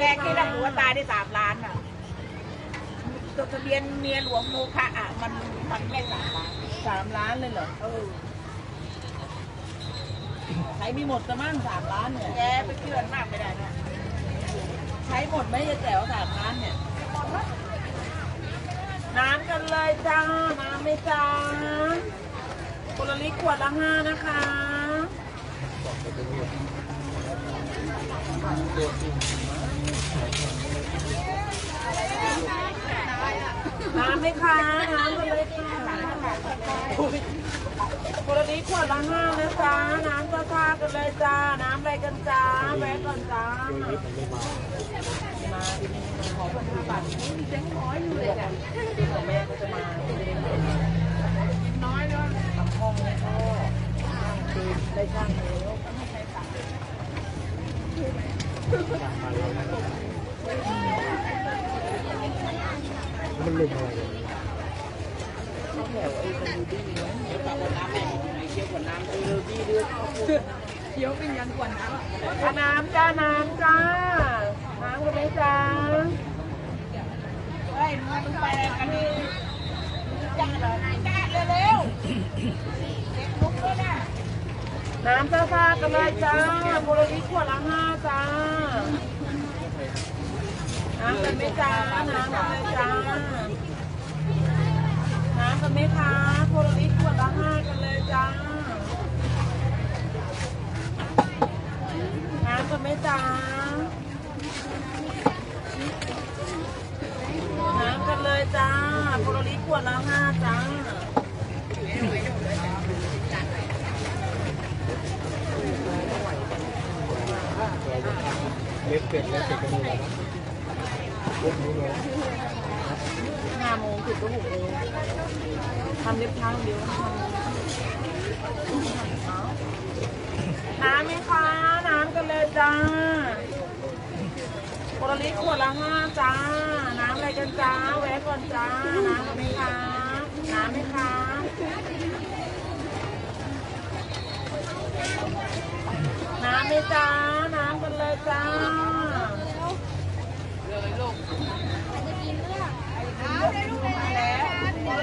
แรกที่เราหัวตายได้สามล้านอะจดทะเบียนเมียหลวงโมคะอะมันมันแค่สามล้านสามล้านเลยเหรอเออใช้ไม่หมดจะมั่งสามล้านเนี่ยแกไปเชื่อนมากไม่ได้นะใช้หมดไหมยายแจ๋วสามล้านเนี่ยน้ำกันเลยจ้า น้ำไหม่จ้าคนละลิตรขวดละห้านะคะ น้ำไหมคะน้ำกันเลยค่ะคนละลิตรขวดละห้านะจ๊ะน้ำก็ท่ากันเลยจ้า น้ำอะไรกันจ้าแวะก่อนจ้ามาขอคนห้าบาทนี่มีแบงค์ร้อยอยู่เลยอะแม่ก็จะมาน้อยเนาะทำห้องให้พ่อคือได้ช่างแล้ว มันลืมอะไรเลยต้องแถวไอ้คนดูดีไหมเดี๋ยวฝากวันน้ำแม่ไอ้เคี้ยวกว่าน้ำเออดีเดือดเคี้ยวเป็นยันกว่าน้ำอะน้ำจ้า น้ำจ้า น้ำกันไหมจ้าเฮ้ยมึงไปอะไรกันนี่จ้าเลยจ้าเร็วๆเด็กลุกด้วยนะ น้ำซ่าๆกันเลยจ้าโมโลลิขวดละห้าจ้าน้ำกันไหมจ้าน้ำกันเลยจ้าน้ำกันไหมคะโมโลลิขวดละห้ากันเลยจ้าน้ำกันไหมจ้าน้ำกันเลยจ้าโมโลลิขวดละห้าจ้า เล็บเป็ดเล็บเป็ดก็มีแล้วนะเล็บนี้เลยห้าโมงถึงก็หกโมงทำเล็บเท้าเดียวน้ำไหมคะ น้ำกันเลยจ้าโคลลิขวดละห้าจ้า น้ำอะไรกันจ้า แวะก่อนจ้า น้ำไหมคะ น้ำไหมคะ น้ำไหมจ้า น้ำกันเลยจ้า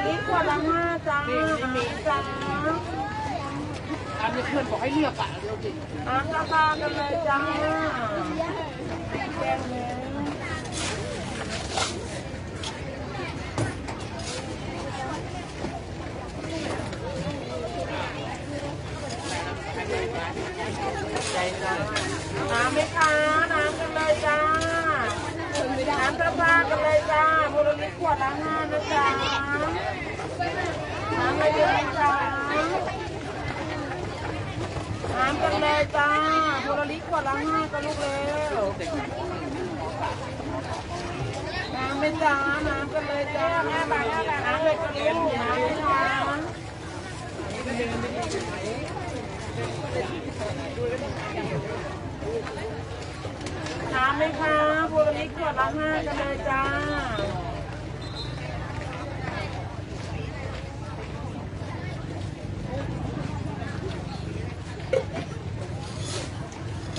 นี่ขวดละห้าจ้ามีจ้าตามที่เพื่อนบอกให้เลือกอะเดี๋ยวดิน้ำกาแฟกันเลยจ้าแก้วเนี้ย ใจจ้าน้ำไหมคะน้ำกันเลยจ้าน้ำกาแฟกันเลยจ้าโมโลลิขวดละห้านะจ๊ะน้ำอะไรเยอะจ๊ะน้ำกันเลยจ้าโพลาริขวดละห้าก็ลูกเร็วน้ำไม่จ้าน้ำกันเลยจ้าน้ำแบบน้ำเลยก็ลูกน้ำไม่จ้า น้ำไหมคะโพลาริขวดละห้ากันเลยจ้า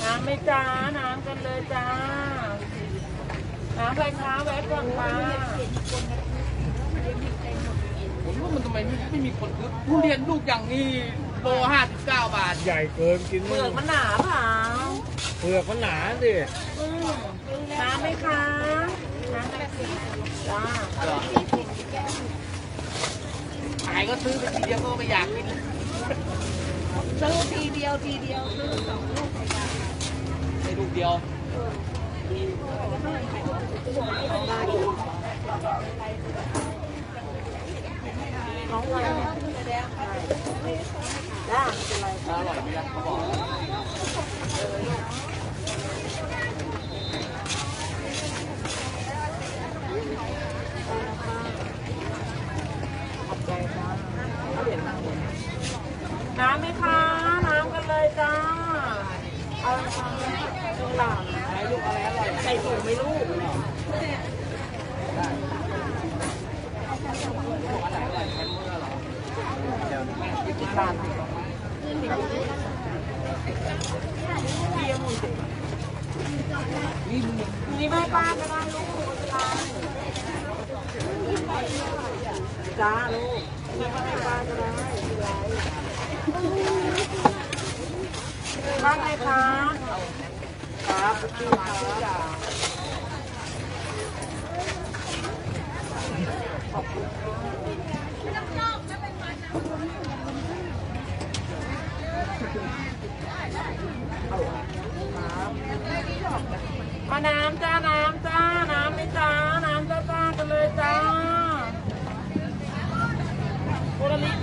น้ำไม่จ้าน้ำกันเลยจ้าน้ำไรคะแวะก่อนค่ะผมว่ามันทำไมไม่ไม่มีคนซื้อทุเรียนลูกอย่างนี้ โลห้าสิบเก้าบาท ใหญ่เกินกินเปลือกมันหนาเปล่าเปลือกมันหนาสิอืมน้ำไหมคะน้ำอะไรจ้าขายก็ซื้อไปทีเดียวก็ไม่อยากกินซื้อทีเดียวทีเดียวซื้อสองลูกในลูกเดียวน้องอะ ไรจ้าเป็นไรอร่อยไหมล่ะเขาบอก ขอบใจจ้าเหรียญมาหมดน้ำไหมคะ น้ำกันเลยจ้า เอาละค่ะลูกหลานนะลูกอะไรอร่อยใส่ถุงไหม่ลูก สิบบาทเบียร์หมูสิ นี่ นี่มึง นี่ไม่ป้าก็ได้ลูก จ้าลูกนี่ไม่ป้าก็ได้บ้านไหนคะครับพี่ครับมาน้ำจ้าน้ำจ้าน้ำไหมจ้า น้ำจ้าจ้ากันเลยจ้า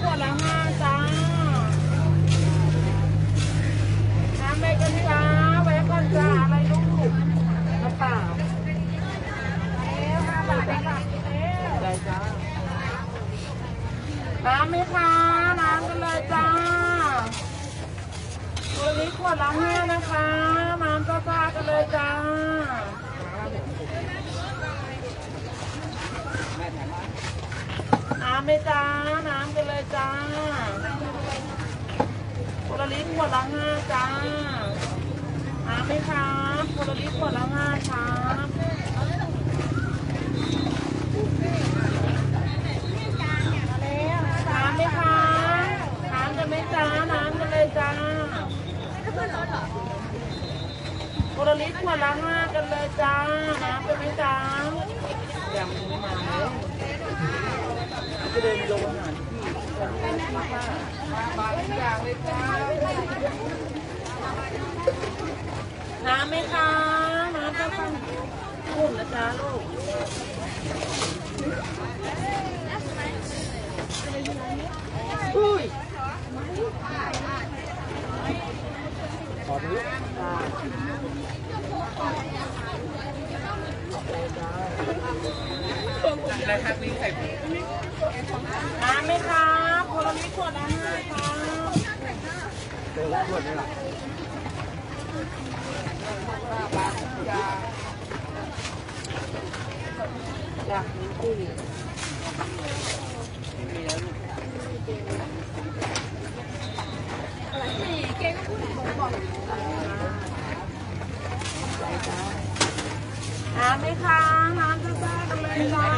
โคลลิขวดละห้าจ้า น้ำไปกันจ้าแวะก่อนจ้า อะไรลูกกระเป๋าแล้วห้าบาทได้บาทแล้วได้จ้า น้ำไหมคะ น้ำกันเลยจ้า ตัวนี้ขวดละห้านะคะ น้ำจ้าจ้ากันเลยจ้า น้ำไหมจ้า น้ำกันเลยจ้าตัวละลิตรขวดละห้าจ้า น้ำไหมครับตัวละลิตรขวดละห้าครับน้ำไหมคะน้ำกันไหมจ้า น้ำกันเลยจ้า โคลลิตขวดละห้ากันเลยจ้า น้ำเป็นไหมจ้ายังไม่มาเลยจะ เดินลงอาหารที่บาทอย่างเลยจ้าน้ำไหมคะน้ำจะฟังหุ่นนะจ้าลูกอุ้ยขอนี้อะไรครับลิงใส่ น้ำไหมครับโคลลิตขวดละห้าครับเจอขวดนี่แหละอยากมีที่น้ำไหมคะน้ำจะแซ่กันเลยจ้า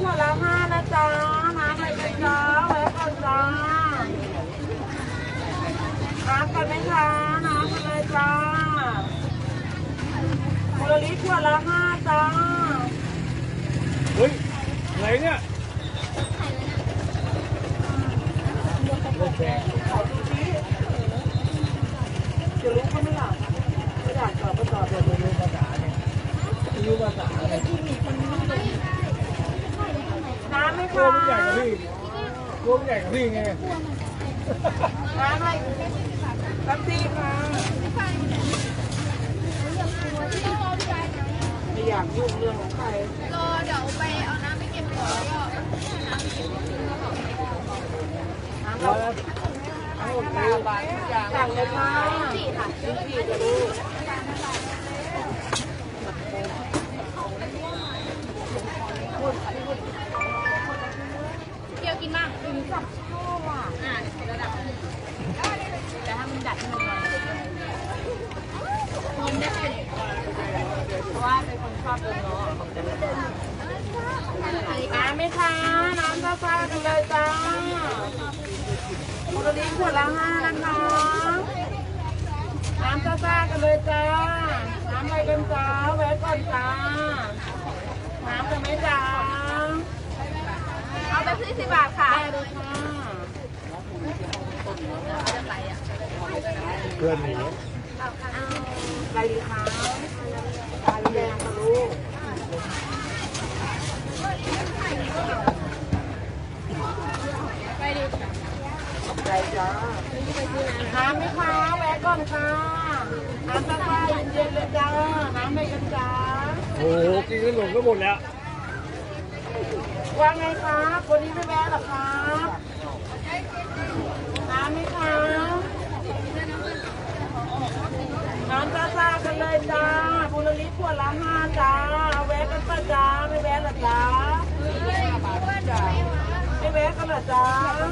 โคลลิตขวดละห้านะจ๊ะน้ำอะไรกันจ้าแวะก่อนจ้าน้ำกันไหมคะน้ำกันเลยจ้าโคลลิตขวดละห้าจ้า เฮ้ยอะไรเนี่ยโอเค จะรู้เขาไม่หลับไม่อยากตอบก็ตอบ เดี๋ยวรู้ภาษาเนี่ยรู้ภาษาอะไร น้ำไหม ตัว คะ มันใหญ่กว่าพี่ตัวมันใหญ่กว่าพี่ไง น้ำอะไรแป๊บซี่ค่ะไม่อยากยุ่งเรื่องของใครรอเดี๋ยวไปเอาน้ำไปเก็บก่อนแล้วก็น้ำเราทั้งหมดเก้าบาททุกอย่างสั่งเลยค่ะสี่ค่ะลิ้นจี่จะรู้เกี่ยวกินมากถึงกับชอบอะอ่าระดับแต่ถ้ามันดัดให้มันหน่อยคนได้เป็น เพราะว่าเป็นคนชอบเดินล้อน้ำไหมคะ น้ำซ่าๆกันเลยจ้าปกติขวดละห้านะคะ น้ำซ่าๆกันเลยจ้า น้ำอะไรกันจ้าแวะก่อนจ้า น้ำกันไหมจ้า เอาไปซื้อสิบบาทค่ะได้เลยค่ะเพื่อนหนูอะไรดีคะปลาแดงค่ะลูกไป ดิใจจ้าน้ำไหมคะแวะก่อนค่ะน้ำซ่าๆเย็นๆเลยจ้า น้ำไม่กันจ้าโอ้โหกินขนมก็หมดแล้ว ว่าไงครับวันนี้ไม่แวะหรอครับน้ำไหมคะน้ำซ่าๆกันเลยจ้าบุรลิตขวดละห้าจ้าเอาแวะกันป่ะจ้าไม่แวะหรอจ้าไม่ แวะกันเหรอจ้าเร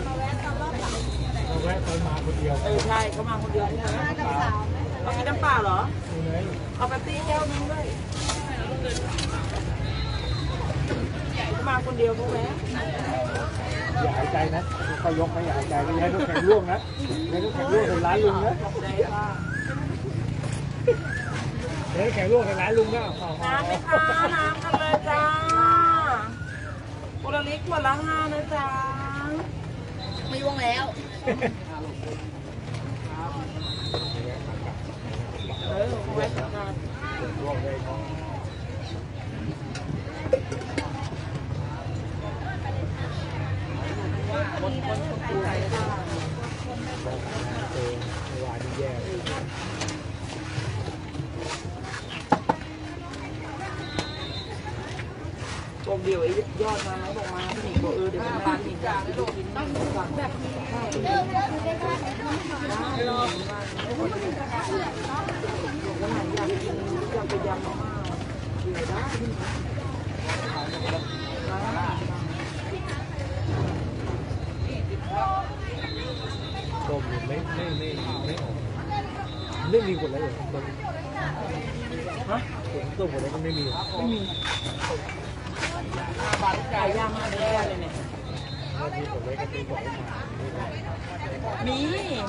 าแวะตอนมาคนเดียวเออใช่เขามาคนเดียวที่ไหนกับสาวเอเอากินน้ำเปล่าเหรอนี่ไงเอาแป๊บซี่แก้วนึงด้วยมาคนเดียวพวกแม่อย่าหายใจนะเขายกให้อย่าหายใจไม่ให้น้ำแข็งร่วงนะไม่ให้น้ำแข็งร่วงเป็นร้านลุงนะได้ค่ะเดี๋ยวน้ำแข็งร่วงเป็นร้านลุงนะเอาเอาน้ำไหมคะน้ำกันเลยจ้า คนละลิตรขวดละห้านะจ๊ะไม่วงแล้ว เออไว้ทำงานร่วงเลยเขาคนคนคนดูใจค่ะ เออเมื่อวานนี้แย่เลย บอกเดียวไอ้ยอดมาแล้วบอกมาพี่หนิงบอกเออเดี๋ยวเป็นร้านหนิงจ้าไปดูกินต้องก่อนแบบรอบวันไหนอยากกินอยากไปยำมาม่าเดี๋ยวได้ต้มไม่ไม่ไม่ไม่ออกไม่มีคนเลยต้มฮะต้มคนเลยก็ไม่มีไม่มี ไก่ย่างมาได้เลยเนี่ยไม่มีคนเลยก็ตีบอกมามี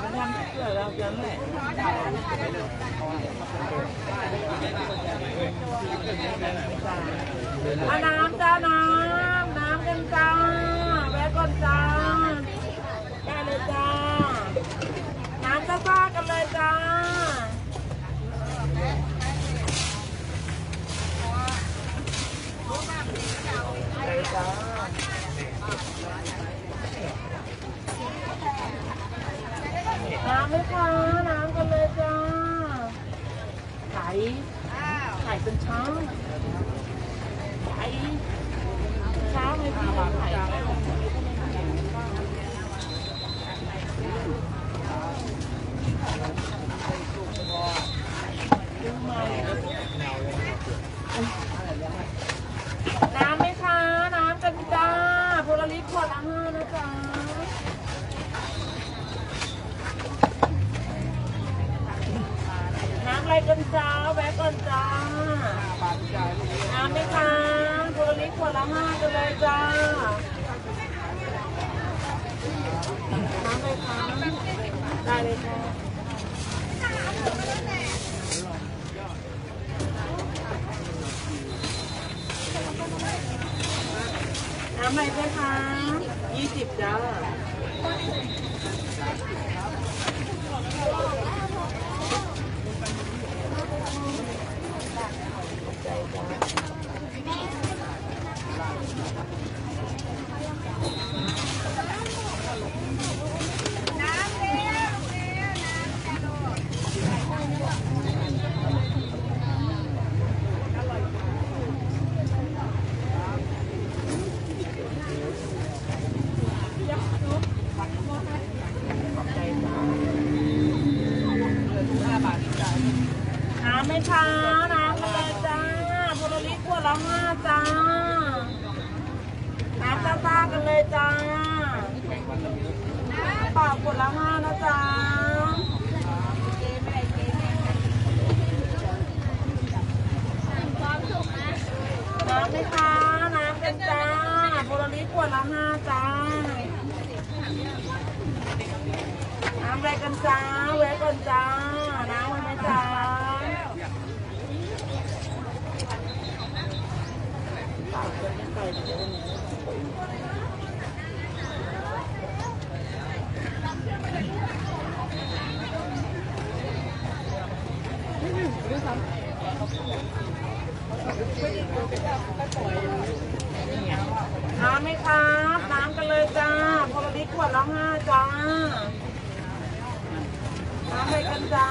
มันทำเกิดแล้วนั้นแหละมาน้ำจ้าน้ำน้ำกันจ้าแวะก่อนจ้าได้เลยจ้าน้ำซ่าๆกันเลยจ้าเลย จ้าน้ำไหมคะน้ำกันเลยจ้าไข่ไข่เป็นช้างไก่ช้างเลยพี่ไก่น้ำไหมคะ น้ำกันจ้าโพลาริสขวดละห้านะจ๊ะ น้ำอะไรกันจ้าแวะก่อนจ้า น้ำไหมคะคนละลิตรขวดละห้ากันเลยจ้า น้ำเลยคะได้เลยค่ะน้ำ อะไรกันคะยี่สิบจ้า น้ำไหมคะน้ำกันเลยจ้าโพลาริสขวดละห้าจ้า น้ำซ่าๆกันเลยจ้าเปล่าขวดละห้านะจ้า น้ำไหมคะ น้ำกันจ้าโพลาริสขวดละห้าจ้า น้ำอะไรกันจ้าแวะก่อนจ้า น้ำมันไหมจ้าน้ำไหมครับ น้ำกันเลยจ้าพอลิตรขวดละห้าจ้า น้ำอะไรกันจ้า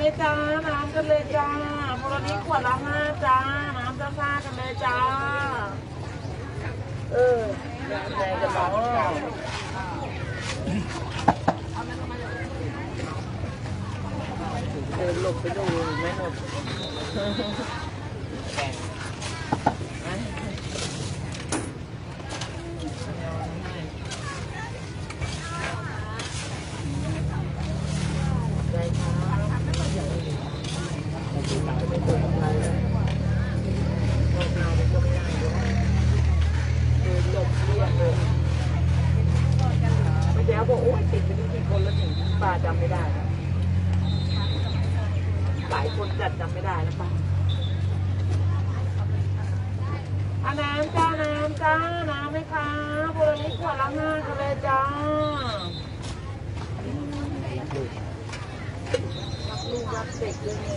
น้ำไหม่จ้า น้ำกันเลยจ้าพลนี้ขวดละห้าจ้า น้ำจะซ่ากันเลยจ้า เออแดงกันบ้าเดินหลบไปดูไม่หมดครับเดินหลบเลี่ยงเลยไม่แจ๋วบอกโอ้ยติดไปที่กี่คนแล้วถึงป้าจำไม่ได้นะหลายคนจัดจำไม่ได้นะป้าอาน้ำจ้าน้ำจ้า น้ำไหมคะพวกนี้ขวดละห้ากันเลยจ้า รักลูกรักเด็กด้วยไง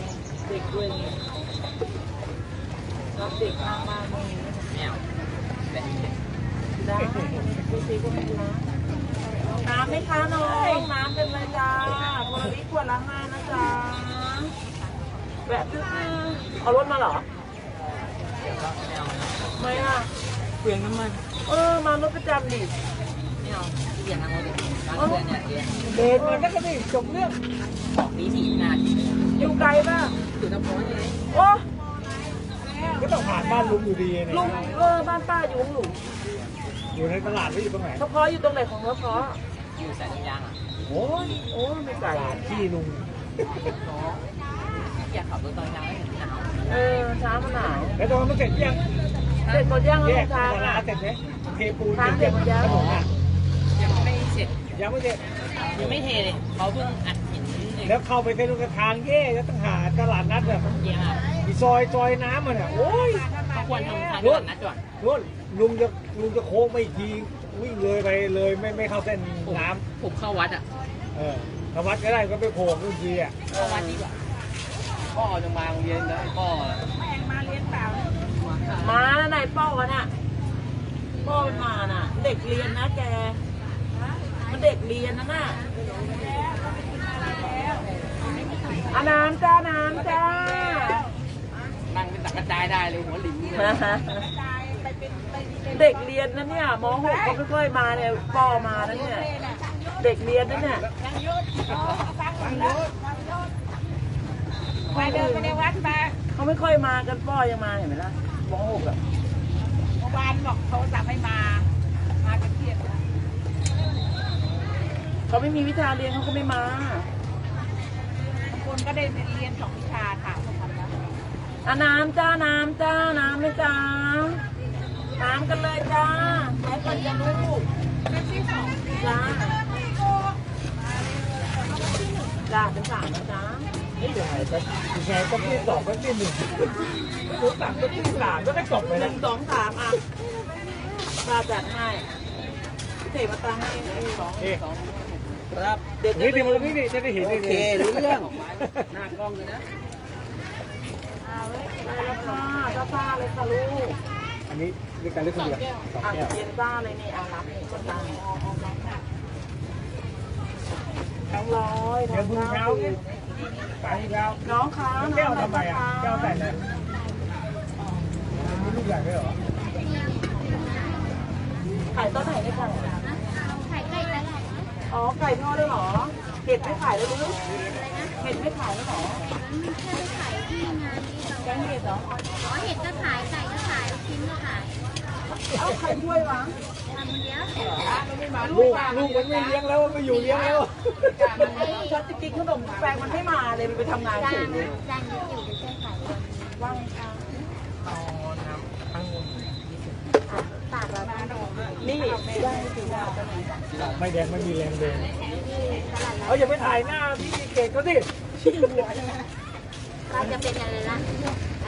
เด็กด้วยไงรักเด็กมากมากๆไง แมว ได้ดูสิก็ไม่รักน้ำไหมคะน้องน้ำเป็นไรจ้าคนละลิตรขวดละห้านะจ๊ะแวะซื้อ เอารถมาเหรอ ไม่อะเปลืองน้ำมัน เออ มารถประจำดิไม่เอาที่อย่างนั้นเราเลยร้านเพื่อนเนี่ยเดี๋ยวเดทมันก็จะจบเรื่องบอกนี้สี่นาทีเลยอยู่ไกลป่ะอยู่น้ำร้อนไงโอ้ก็ต้องผ่านบ้านลุงอยู่ดีเนี่ยลุงเออบ้านป้าอยู่หลุมอยู่ในตลาดไม่อยู่ตรงไหนเฉพาะอยู่ตรงไหนของเฉพาะอยู่สายน้ำยางอะโอ้ยโอ้ไม่ไกลตลาดที่ลุงอยากขับรถตอนเช้าให้เห็นหนาว เออเช้ามันหนาวแล้วตอนมันเสร็จยังเด็กคนย่างแยลกงตทางลาอะดเสร็จไหมเทปูนทางเด็เสร็กจมันย่างถนนอะยังไม่เสร็จยังไม่เสร็จยังไม่เทเลยเขาเพิ่งอัดหินเลยแล้วเข้าไปเส้นลูกทางแย่แล้วต้องหาตลาดนัดแบบเกียร์อะมีซอยซอยน้ำมันอะโอ้ยเขาควรทำทางตลาดนัดก่อนนู่นลุงจะลุงจะโค้งไปอีกทีวิ่งเลยไปเลยไม่ไม่เข้าเส้นน้ผมเข้าวัดอะำเออถ้าวัดก็ได้ก็ไปโผล่ทุกทีอะเข้าวัดดีกว่า พ่อจะมาโรงเรียนนะพ่อมาแล้วไหนป้อวะน่ะป้อมันมาน่ะ เด็กเรียนนะแก มันเด็กเรียนนะน่ะอาน้ำจ้าน้ำจ้า นั่งเป็นตักกระจายได้เลยหัวหลิงเลยเด็กเรียนนะเนี่ยมหกเขาค่อยๆมาเนี่ยป้อมาแล้วเนี่ย เด็กเรียนนะเนี่ย ไปเดินไปในวัดมาเขาไม่ค่อยมากันป้อยังมาเห็นไหมล่ะมหกอะเมื่อวานบอกโทรศัพท์ให้มา มากันเที่ยงเขาไม่มีวิชาเรียนเขาก็ไม่มาบางคนก็ได้เรียนสองวิชาค่ะเขาทำแล้วอาน้ำจ้าน้ำจ้าน้ำเลยจ้าน้ำกันเลยจ้าแม่กันจะลูกจ้าจ้าเป็นสามนะจ้า ไม่ยังไงก็ที่สองก็ที่หนึ่งตัวต่างก็ที่สามก็ได้จบไปหแล้นึ่วงสองสามอะป้าจัดให้เทมาตังให้สองเอ๊ะครับเด็กนี่เดี๋ยวมันนี่จะได้เห็นโอเครู้เรื่องหน้ากล้องเลยนะได้แล้วค่ะเจ้าป้าเลยค่ะลูกอันนี้นี่การเล่นคนเดียวสองแก้วเย็นจ้าเลยนี่อารับนี่ก็ตังทั้งร้อยทั้งพึ่งเช้า นี่ยไปแล้วน้องคะแก้วทำไมอะแก้วใส่เลยมีลูกใหญ่ด้วยเหรอขายต้นไหนได้ไก่ไข่ไก่ตลาดอ๋อไก่ทอดได้เหรอเห็ดไม่ขายแล้วลูกเห็ดไม่ขายแล้วเหรอแค่ไปขายที่งานนี้เราแกงเห็ดเหรออ๋อเห็ดก็ขายไก่ก็ขายชิ้นก็ขาย เอ้าใครช่วยวะทำเยอะลูกลูกมันไม่เลี้ยงแล้วมันอยู่เลี้ยงแล้วฉันจะกินขนมแปลงมันไม่มาเลยมันไปทำงานจาเฉนยเลยจานอยู่อยู่จะช่วยขายว่างค่ะปากเราบ้านเรานี่ได้สิว่าจะไหนไม่แดงไม่มีแรงเดินตลาดเอาอย่าไปถ่ายหน้าพี่เกดเขาสิเราจะเป็นอะไรนะ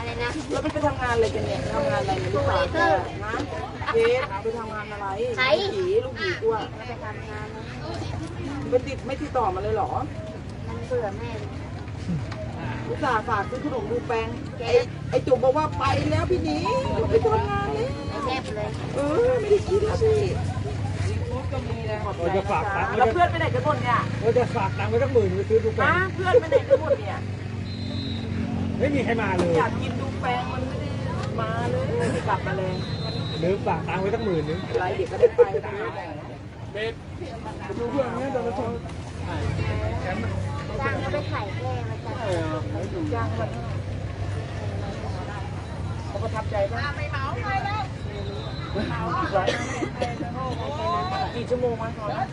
อะไรนะแล้วไปทำงานอะไรกันเนี่ยทำงานอะไรเนี่ยลูกสาวเนี่ยฮะเจ๊ไปทำงานอะไรลูกหยีลูกหยีกลัวเราไปทำงานนะไปติดไม่ติดต่อมาเลยเหรอมันเบื่อแม่ลูกสาวฝากซื้อขนมดูแปงไอ้ไอ้จุ๋มบอกว่าไปแล้วพี่หนีไปทำงานแล้วแซ่บเลยเออไม่ได้คิดแล้วพี่เราจะฝากตังค์แล้วเพื่อนไปไหนกันหมดเนี่ยเราจะฝากตังค์ไว้สักหมื่นไปซื้อดูแปลฮะงเพื่อนไปไหนกันหมดเนี่ย ไม่มีใครมาเลยอยากกินดูแปงมันไม่ได้มาเลยไม่กลับมาเลยหรือฝากตังค์ไว้สักหมื่นนึงอะไรเด็กก็ได้ไปนะดูเพื่อนนี้ตอนนั้นจานก็ไปขายแก้มาจ้ะจ้างมันประทับใจป่ะไม่เหมาไปแล้วกี่ร้อยกี่ชั่วโมงมั้งตอนนั้น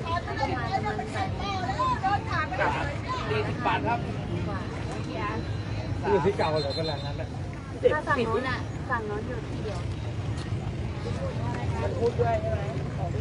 กับสี่สิบบาทครับ คือที่เก่าเหรอเป็นแหล่งนั้นนะติดถ้าสั่งติดโน้นอะสั่งโน้นอยู่ที่เดียวมันพูดด้วยใช่ไหมใ